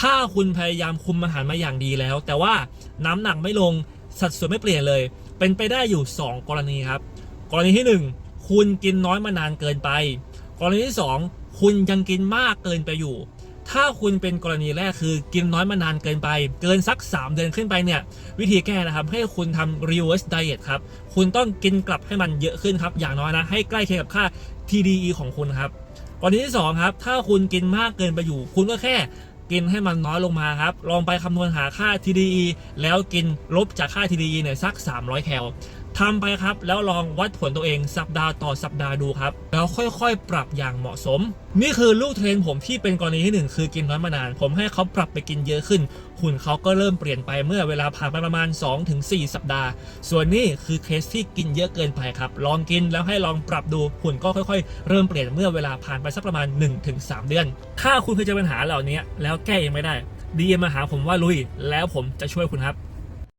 ถ้าคุณพยายามคุมอาหารมาอย่างดีแล้ว แต่ว่าน้ำหนักไม่ลงสัดส่วนไม่เปลี่ยนเลย เป็นไปได้อยู่ 2 กรณีครับ กรณีที่ 1 คุณกินน้อยมานานเกินไป กรณีที่ 2 คุณยังกินมากเกินไปอยู่ ถ้าคุณเป็นกรณีแรกคือกินน้อยมานานเกินไป เกินสัก 3 เดือนขึ้นไปเนี่ยวิธีแก้นะครับ ให้คุณทำ reverse diet ครับ คุณต้องกินกลับให้มันเยอะขึ้นครับ อย่างน้อยนะ ให้ใกล้เคียงกับค่า TDE ของคุณครับกรณีที่2ครับถ้าคุณกินมากเกินไปอยู่ คุณก็แค่ กินให้มันน้อยลงมาครับ ลองไปคำนวณหาค่า TDE แล้วกินลบจากค่า TDE เนี่ยสัก 300 แคล ทำไปครับ แล้วลองวัดผลตัวเองสัปดาห์ต่อสัปดาห์ดูครับ แล้วค่อยๆ ปรับอย่างเหมาะสม นี่คือลูกเทรนผมที่เป็นกรณีที่หนึ่งคือกินน้อยมานาน ผมให้เขาปรับไปกินเยอะขึ้น หุ่นเขาก็เริ่มเปลี่ยนไปเมื่อเวลาผ่านไปประมาณ 2-4 สัปดาห์ ส่วนนี้คือเคสที่กินเยอะเกินไปครับ ลองกินแล้วให้ลองปรับดูหุ่นก็ค่อยๆ เริ่มเปลี่ยนเมื่อเวลาผ่านไปสักประมาณ 1-3 เดือน ถ้าคุณเคยเจอปัญหาเหล่านี้แล้วแก้ยังไม่ได้ดีมาหาผมว่าลุย แล้วผมจะช่วยคุณครับ